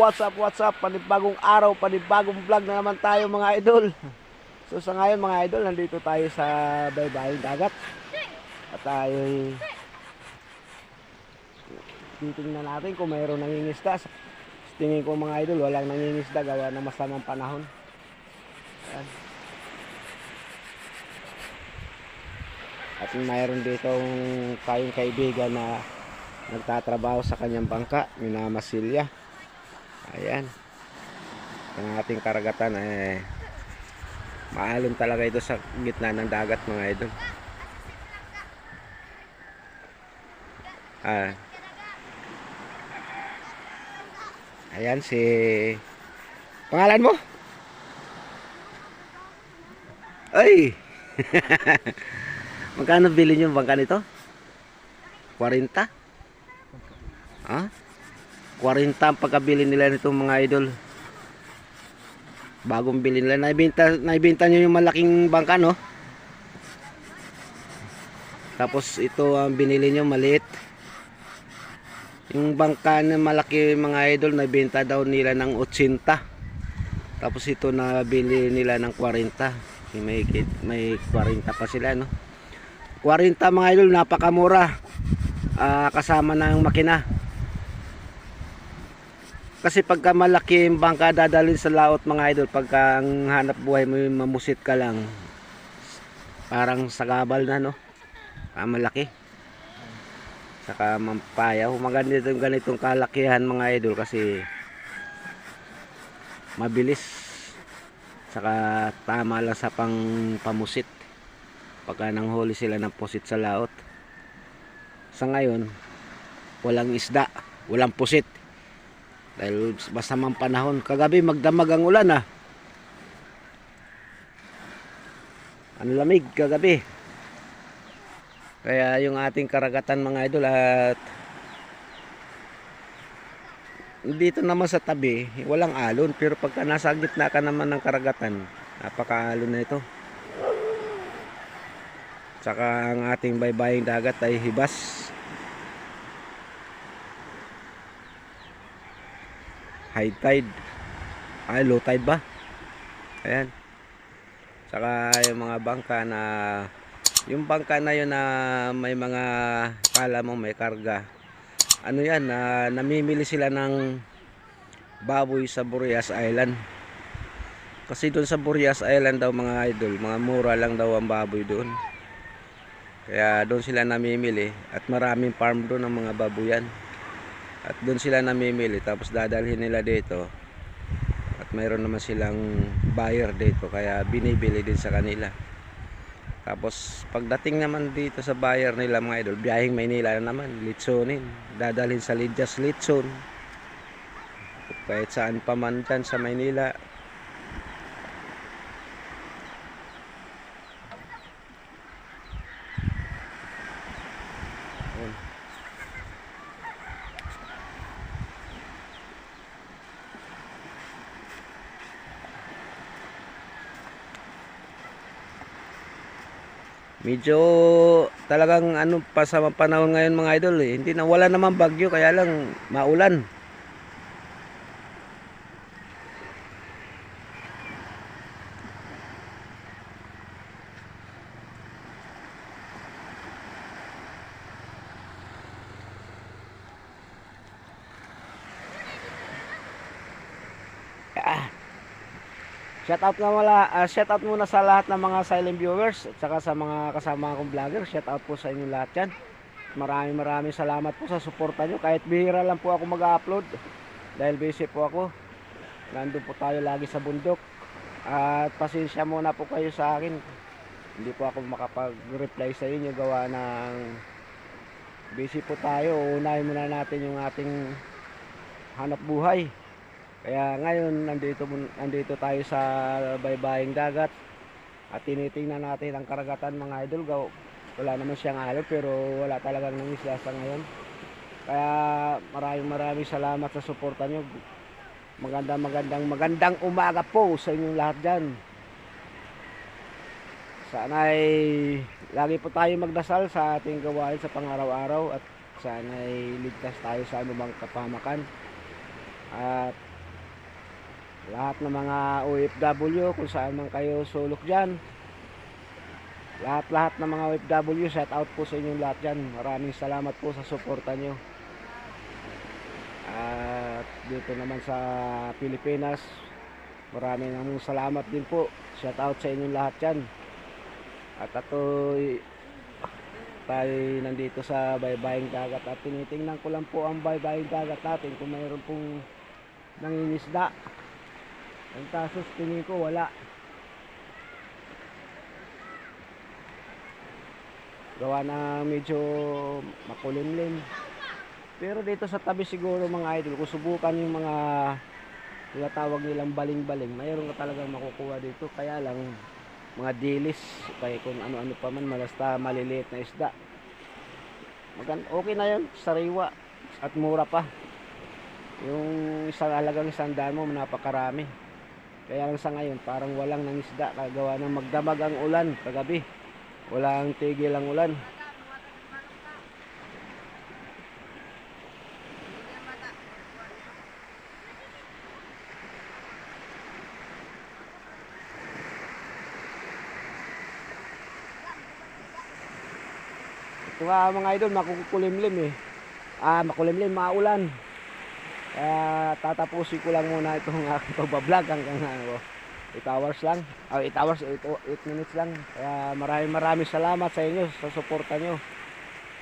what's up, what's up? Panibagong araw, panibagong vlog na naman tayo mga idol. So sa ngayon mga idol, nandito tayo sa baybaying dagat. At tayo titingnan natin kung mayroong nangingisda. Tingin ko mga idol, walang nangingisda gawa ng masamang panahon. Ayan. At mayroon dito tayong kaibigan na nagtatrabaho sa kanyang bangka, minamasilya. Ayan. Ang ating karagatan eh maalon talaga ito sa gitna ng dagat mga idol. Ah. Ayan si Pangalan mo? Ay. Magkano bilhin yung bangka nito? 40? Ha? 40 ang pagkabili nila nitong mga idol. Bagong bilhin nila. Naibenta, naibenta nyo yung malaking bangka, no? Tapos ito ang binili nyo, maliit. Yung bangka na malaki mga idol, naibenta daw nila ng 80. Tapos ito nabili nila ng 40. May, may 40 pa sila, no? 40 mga idol, napakamura. Ah, kasama ng makina. Kasi pagka malaki yung bangka dadalhin sa laot mga idol, pagka ang hanap buhay mo yung mamusit ka lang, parang sagabal na no, ah, malaki. Saka mampayaw, maganda yung ganitong kalakihan mga idol kasi mabilis. Saka tama lang sa pang pamusit. Pagka nang huli sila ng pusit sa laot. Sa ngayon, walang isda, walang pusit. Dahil masamang panahon. Kagabi magdamag ang ulan ah. Ang lamig kagabi. Kaya yung ating karagatan mga idol at dito naman sa tabi, walang alon. Pero pagka nasa gitna ka naman ng karagatan, napaka-alon na ito. Tsaka ang ating baybaying dagat ay hibas. High tide. Ay low tide ba? Ayan. Saka yung mga bangka na yung bangka na yun na may mga kala mo may karga. Ano yan na namimili sila ng baboy sa Burias Island. Kasi doon sa Burias Island daw mga idol mga mura lang daw ang baboy doon. Kaya doon sila namimili at maraming farm doon ng mga baboyan at doon sila namimili tapos dadalhin nila dito. At mayroon naman silang buyer dito kaya binibili din sa kanila. Tapos pagdating naman dito sa buyer nila mga idol biyahing Maynila na naman litsonin dadalhin sa Lidyas Litson kahit saan pa man dyan sa Maynila Medyo talagang ano pa sa panahon ngayon mga idol eh. Hindi na wala naman bagyo kaya lang maulan. Shout out nga wala, ah, shout out muna sa lahat ng mga silent viewers at saka sa mga kasama kong vlogger. Shout out po sa inyo lahat 'yan. Maraming maraming salamat po sa suporta nyo. Kahit bihira lang po ako mag-upload dahil busy po ako. Nandun po tayo lagi sa bundok. At pasensya muna po kayo sa akin. Hindi po ako makapag-reply sa inyo gawa ng busy po tayo. Unahin muna natin yung ating hanap buhay. Kaya ngayon nandito nandito tayo sa baybaying dagat at tinitingnan natin ang karagatan mga idol. Wala naman siyang alon pero wala talagang nangisda sa ngayon. Kaya maraming maraming salamat sa suporta nyo. Magandang magandang magandang umaga po sa inyong lahat dyan. Sana ay lagi po tayo magdasal sa ating gawain sa pangaraw-araw at sana ay ligtas tayo sa anumang kapamakan. At lahat ng mga OFW kung saan man kayo sulok dyan. Lahat-lahat ng mga OFW shout out po sa inyong lahat dyan. Maraming salamat po sa suporta nyo. At dito naman sa Pilipinas maraming namang salamat din po. Shout out sa inyong lahat dyan. At ato'y tayo nandito sa baybaying dagat. At tinitingnan ko lang po ang baybaying dagat natin kung mayroon pong nangingisda ang kasos tingin ko wala. Gawa na medyo makulimlim. Pero dito sa tabi siguro mga idol kung subukan yung mga tinatawag nilang baling-baling mayroon ka talagang makukuha dito. Kaya lang mga dilis kaya kung ano-ano pa man malasta maliliit na isda. Magan okay na yun sariwa at mura pa. Yung isang alagang isang daan napakarami kaya lang sa ngayon parang walang nangisda kagawa ng magdamag ang ulan kagabi. Walang tigil ang ulan. Ito nga mga idol makukulimlim eh. Ah makulimlim maulan kaya tatapusin ko lang muna itong aking pagbablog hanggang ano, 8 hours lang. Oh, 8 hours, 8, 8 minutes lang. Kaya maraming maraming salamat sa inyo sa suporta nyo.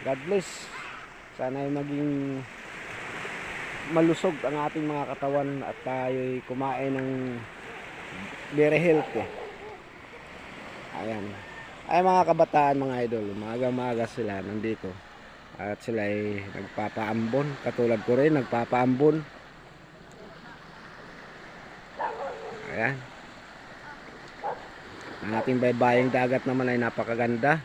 God bless. Sana ay maging malusog ang ating mga katawan at tayo'y kumain ng very healthy. Ayan. Ay mga kabataan, mga idol, maaga-maaga sila nandito. At sila ay nagpapaambon. Katulad ko rin, nagpapaambon. Ayan. Ang ating baybaying dagat naman ay napakaganda.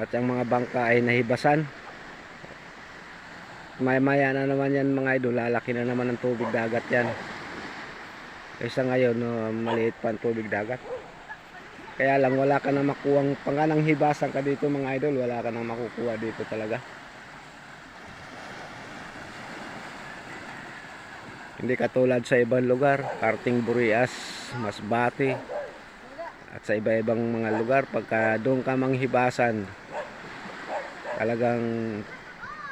At ang mga bangka ay nahibasan. Maya-maya na naman yan mga idol. Lalaki na naman ang tubig dagat yan. Kaysa ngayon, no, maliit pa ang tubig dagat. Kaya lang wala ka na makuwang panganang hibasan ka dito mga idol, wala ka nang makukuha dito talaga. Hindi katulad sa ibang lugar, Karting Burias, Masbate, at sa iba-ibang mga lugar, pagka doon ka manghibasan, talagang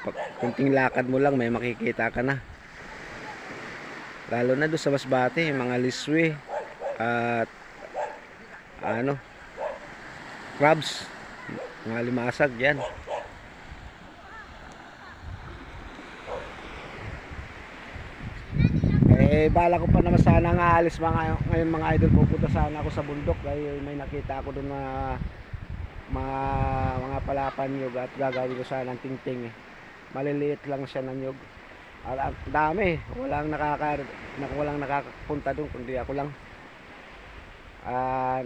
pag, kunting lakad mo lang, may makikita ka na. Lalo na doon sa Masbate, mga liswi, at ano? Crabs. Mga limasag yan. Eh bala ko pa naman sana nga alis mga ngayon mga idol pupunta sana ako sa bundok dahil may nakita ako doon na mga mga palapan nyug at gagawin ko sana ng tingting eh. maliliit lang siya ng nyug. At, at dami. Walang nakaka walang nakakapunta doon kundi ako lang Ah,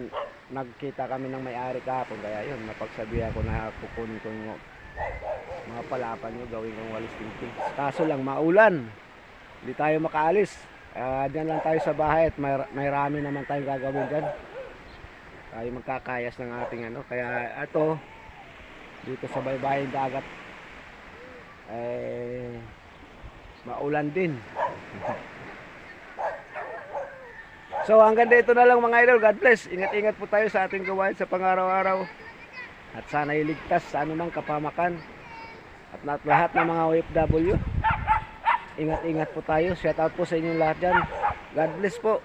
nagkita kami ng may-ari kahapon kaya yun napagsabihan ko na kukunin ko yung mga palapan nyo gawin kong walis tingting kaso lang maulan. Hindi tayo makaalis. Uh, dyan lang tayo sa bahay at may, may rami naman tayong gagawin dyan. Tayo magkakayas ng ating ano. Kaya ato dito sa baybayin dagat eh maulan din So hanggang dito na lang mga idol. God bless. Ingat-ingat po tayo sa ating gawain sa pangaraw-araw. At sana iligtas sa anumang kapamakan. At lahat, lahat ng mga OFW. Ingat-ingat po tayo. Shout out po sa inyong lahat dyan. God bless po.